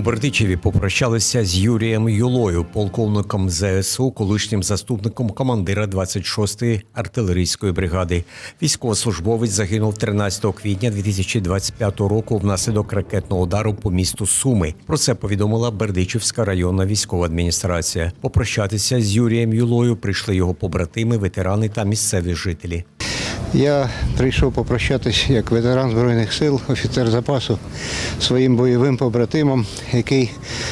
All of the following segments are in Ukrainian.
Бердичеві попрощалися з Юрієм Юлою, полковником ЗСУ, колишнім заступником командира 26-ї артилерійської бригади. Військовослужбовець загинув 13 квітня 2025 року внаслідок ракетного удару по місту Суми. Про це повідомила Бердичівська районна військова адміністрація. Попрощатися з Юрієм Юлою прийшли його побратими, ветерани та місцеві жителі. Я прийшов попрощатись як ветеран Збройних сил, офіцер запасу своїм бойовим побратимам, який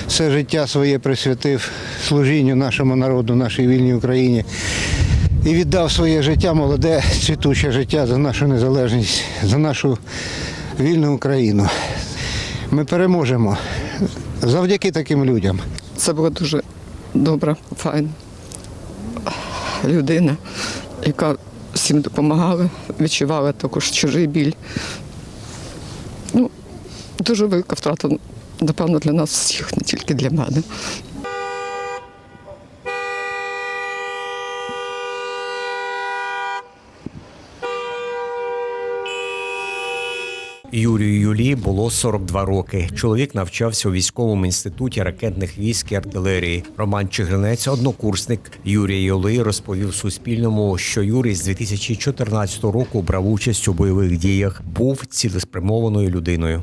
все життя своє присвятив служінню нашому народу, нашій вільній Україні. І віддав своє життя, молоде, цвітуче життя за нашу незалежність, за нашу вільну Україну. Ми переможемо завдяки таким людям. Це була дуже добра, файна людина, яка всім допомагала, відчувала також чужий біль. Ну, дуже велика втрата, напевно, для нас всіх, не тільки для мене. Юрію Юлі було 42 роки. Чоловік навчався у військовому інституті ракетних військ і артилерії. Роман Чигринець, однокурсник Юрія Юли, розповів Суспільному, що Юрій з 2014 року брав участь у бойових діях, був цілеспрямованою людиною.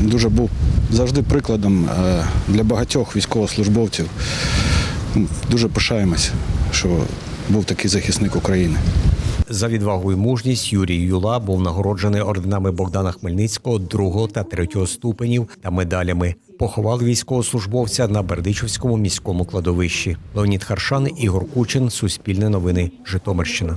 дуже був завжди прикладом е, для багатьох військовослужбовців. Дуже пишаємось, що був такий захисник України. За відвагу і мужність Юрій Юла був нагороджений орденами Богдана Хмельницького другого та третього ступенів та медалями. Поховали військовослужбовця на Бердичівському міському кладовищі. Леонід Харшан, Ігор Кучин, Суспільне новини, Житомирщина.